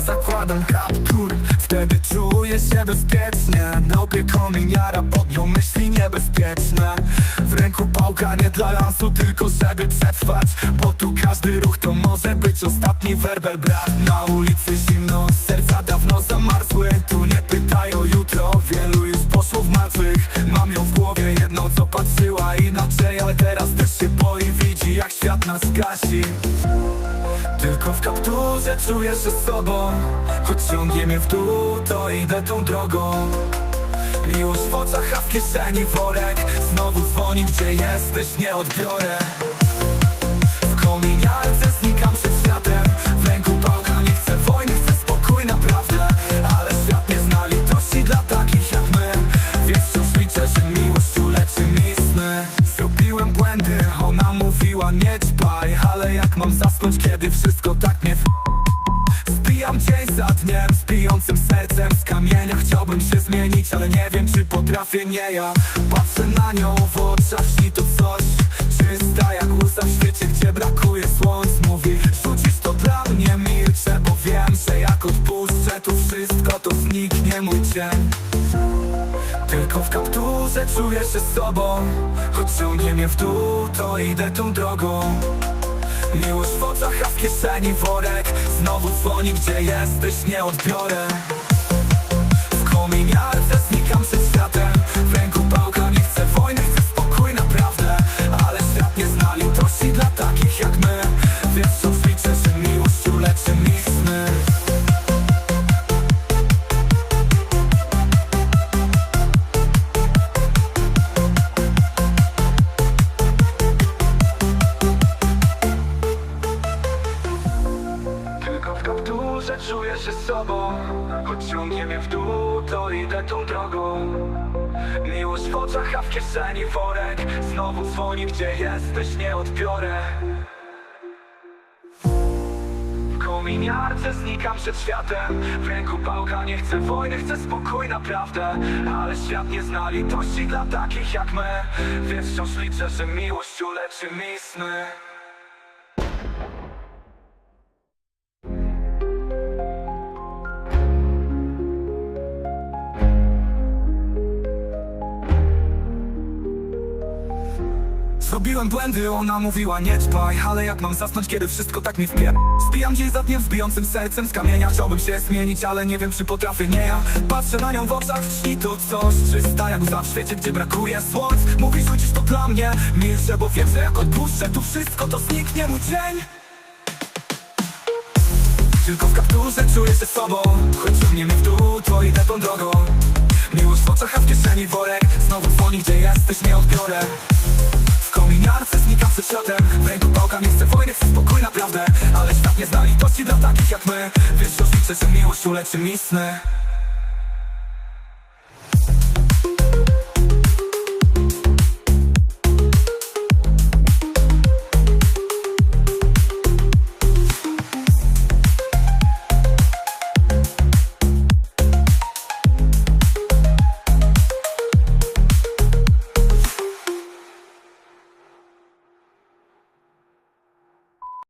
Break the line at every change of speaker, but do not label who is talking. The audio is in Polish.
zakładam kaptur Wtedy czuję się bezpiecznie. Nowy kominiara podjął myśli niebezpieczne. W ręku pałka nie dla lansu, tylko żeby przetrwać. Bo tu każdy ruch to może być ostatni werbel brat. Na ulicy zimno, serca dawno zamarzły. Tu nie pytają jutro, wielu już poszło w martwych. Mam ją w głowie jedną co patrzyła inaczej Ale teraz też się boi, widzi jak świat nas gasi. Tylko w kapturze czuję się sobą. Choć ciągnie mnie w dół, to idę tą drogą. Miłość w oczach, a w kieszeni worek. Znowu dzwoni, gdzie jesteś, nie odbiorę. W kominiarce znikam przed kiedy wszystko tak mnie w... Zbijam dzień za dniem, z bijącym sercem z kamienia Chciałbym się zmienić, ale nie wiem czy potrafię, nie ja. Patrzę na nią w oczach, śni to coś Czysta jak łza w świecie, gdzie brakuje słońc. Mówi, rzucisz to dla mnie, milczę Bo wiem, że jak odpuszczę tu wszystko, to zniknie mój cień. Tylko w kapturze czuję się sobą Choć ciągnie mnie w dół, to idę tą drogą. Miłość w oczach, a w kieszeni worek. Znowu dzwoni, gdzie jesteś, nie odbiorę. W kominiarce czuję się sobą Choć ciągnie mnie w dół, to idę tą drogą. Miłość w oczach, a w kieszeni worek. Znowu dzwoni, gdzie jesteś, nie odbiorę. W kominiarce znikam przed światem. W ręku pałka, nie chcę wojny, chcę spokój naprawdę. Ale świat nie zna litości dla takich jak my. Więc wciąż liczę, że miłość uleczy mi sny Zrobiłem błędy, ona mówiła nie dbaj Ale jak mam zasnąć, kiedy wszystko tak mi wpie Zbijam dzień za dniem z sercem z kamienia Chciałbym się zmienić, ale nie wiem czy potrafię, nie ja. Patrzę na nią w oczach, śni tu coś Czysta jak łza w świecie, gdzie brakuje słońc Mówi, rzucisz to dla mnie Milczę, bo wiem, że jak odpuszczę tu wszystko, to zniknie mój dzień. Tylko w kapturze czuję się sobą Choć ciągnie mnie w dół, to idę tą drogą. Miłość w oczach, a w kieszeni worek Znowu dzwoni, gdzie jesteś, nie odbiorę W kominiarce znikam przed światem W ręku pałka, chcę wojny, spokój naprawdę Ale świat nie zna litości dla takich jak my. Wiesz, wciąż liczę, że miłość uleczy mi sny